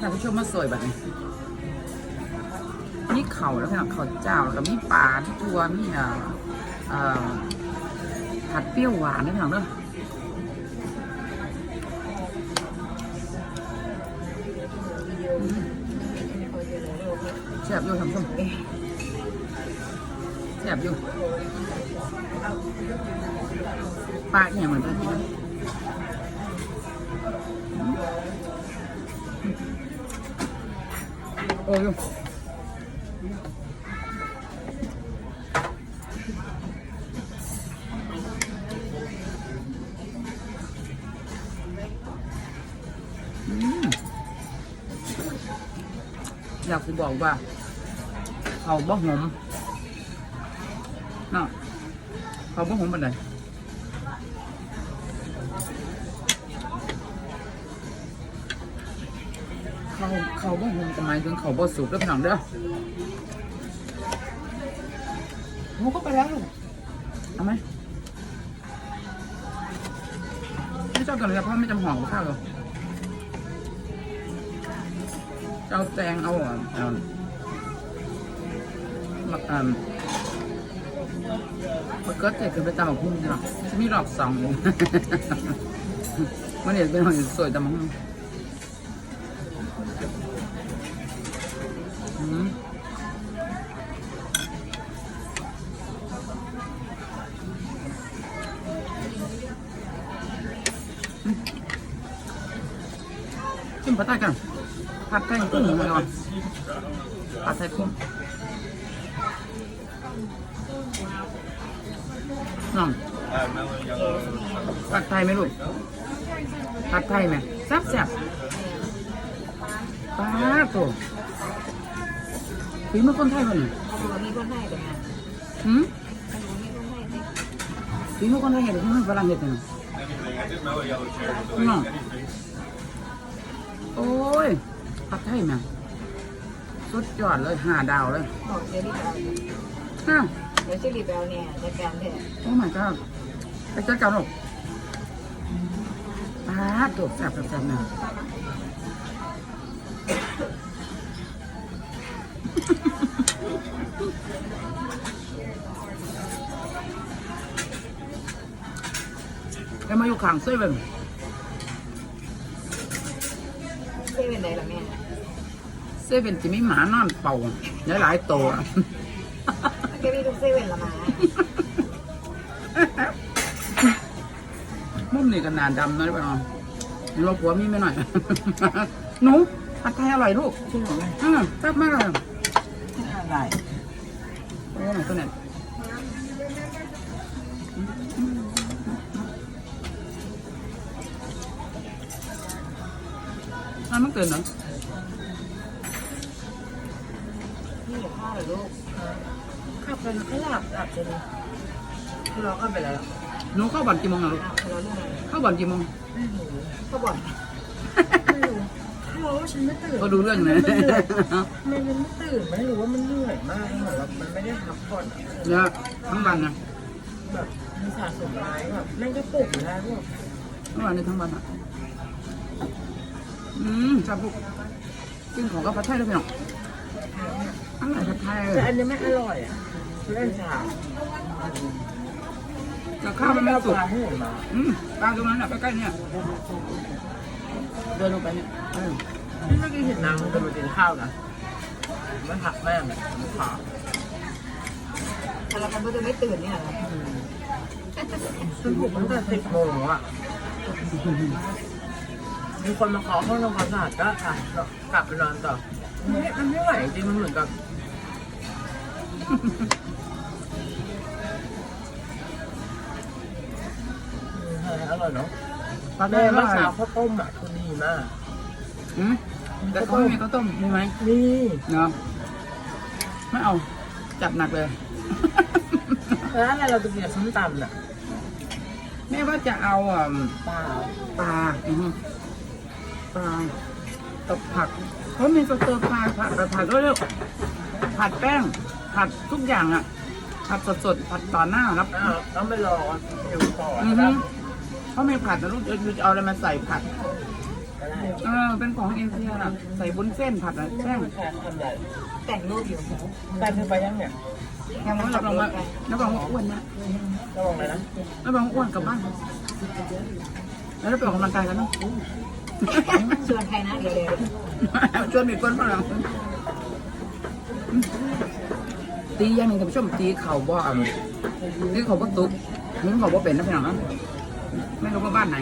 ท่านผู้ชมมาสวยแบบนี้มีเข่าแล้วพี่น้องเข่าเจ้าแล้วก็มีปลาที่ทัวมีเอ่อเอ่อผัดเปรี้ยวหวานนี่พี่น้องเด้ออืมแซ่บอยู่ท่านผู้ชมแซ่บอยู่ปลาเนี่ยเหมือนกันที่ นั่นโอ้ยอืมอยากจะบอกว่า เขาบ่หอมน่ะเขาบ่หอมปานใด เขาเขาบ่หอมก็หมายถึงเขาบ่สุกแล้วพี่น้องเด้อหมูก็ไปแล้วเอาไหมไม่ชอบกันเลยเพราะไม่จำหอมกับข้าวหรอกจะเอาแตงเอาอะเอาหมักอ่ามันก็เตะขึ้นไปตามหมกหุ้มใช่ไหมจะมีรอบสองเองมันเนี่ยเป็นหอยสวยตามหม จิ้มผัดไทยกันผัดไทยกุ้งหมูยอผัดไทยกุ้งน้องผัดไทยไหมลูกผัดไทยไหมแซ่บแซ่บปลาโตฝีมือคนไทยคนนี้ดูนี่ก็ให้เลยนะหืมดูนี่ก็ให้เลยฝีมือคนไทยเห็นหรือฝีมือฝรั่งเห็นกันน้อง ยผัดไทยแม่งสุดยอดเลยห้าดาวเลยบอกเดี๋ยวรีบเอาอ้าวเดี๋ยวจะรีบเอาเนี่ยจัดการเถอะโอ้ my god ไปจัดการหรอกปลาตัวแซ่บแซ่บเนี่ยแล้วมาอยู่ข้างเซเว่น เซ่เป็นไรล่ะแม่เซเว่นจะมีหมานอนเป่าหลายๆตัวแกมีทุกเซ่เป็นละมามุมนี่ก็นานดำนะพี่น้องเราผัวมีไม่หน่อยหนูผัดไทยอร่อยลูกจริงเหรอแม่อืมแซ่บมากเลยอะไรโอ้ไหนตัวไหนอั นมันเกินเหรอนี่เหลือข้าวเหรอลูกขับไปแล้วก็หลับหลับจะดีคือเราก็ไปแล้วหนูเข้าบ่อนกี่โมงอะลูกอ้าวเราเรื่องอะไรเข้าบ่อนกี่โมงไม่รู้ก็บอกไม่รู้ถ้ารู้ว่าฉันไม่ตื่นก็ดูเรื่องเลยมันเหนื่อยมันไม่ตื่นไม่รู้ว่ามันเหนื่อยมากเหมือนแบบมันไม่ได้พักผ่อนอะเยอะทั้งวันนะแบบมีสะสมร้ายแบบแม่งก็ปลุกอยู่ได้พวกทั้งวันนี้ทั้งวันอะ อืมชอบลูกกินของกับผัดไทยด้วยพี่น้องอร่อยผัดไทยแต่อันนี้ไม่อร่อยอะเล่นชาแต่ข้าวมันไม่สุกปลาที่เห็นมาอืมตามตรงนั้นแหละใกล้ๆเนี่ยเดินลงไปเนี่ยเออที่เมื่อกี้เห็นนางมันจะมากินข้าวนะมันหักแม่งมันขาแต่เราทำเพื่อจะไม่ตื่นเนี่ยเหรอฉันปลุกตั้งแต่สิบโมงอะ มีคนมาขอห้องทำความสะอาดก็ค่ะแล้วกลับไปนอนต่อมันไม่มันไม่ไหวจริงมันเหมือนกับอืมอร่อยเนาะผัดไทแม่ยอร่เมื่ออยเช้าข้าวต้มอะคือดีมากอืมแต่เขาไม่มีข้าวต้มมีไหมนี่เนาะไม่เอา จัดหนักเลยแล้วอะไรเราจะกินกับส้มตำน่ะแม่ว่าจะเอาอะเปล่าปลาอือฮึ ปลากับผักเขามีสเตอร์ปลาผัดผัดด้วยลูกผัดแป้ง ผัดทุกอย่างอะ ผัดสดๆผัดต่อหน้าครับอ้าวต้องไปรออยู่ก่อนอือฮึเขามีผัดนะลูกจะจะเอาอะไรมาใส่ผัดก็ได้เออเป็นของเอเชียอะใส่บุนเส้นผัดอะแป้งแค่ทำใหญ่แต่งรูปอยู่แฟนเธอไปยังเนี่ยยังไม่รับขับรองรว่าถไปรับรองว่าอ้วนนะก็ลองเลยนะรับรองว่าอ้วนกลับบ้านแล้วเราไปออกกำลังกายกันเนาะ ชวนใครนะเดี๋ยวเดี๋ยวชวนมีคนฝรั่งตีอย่างหนึ่งท่านผู้ชมตีเข่าบ่อะตีเข่าบ่ตุกนึกเข่าบ่เป็นนะพี่น้องนะไม่รู้ว่าบ้านไหน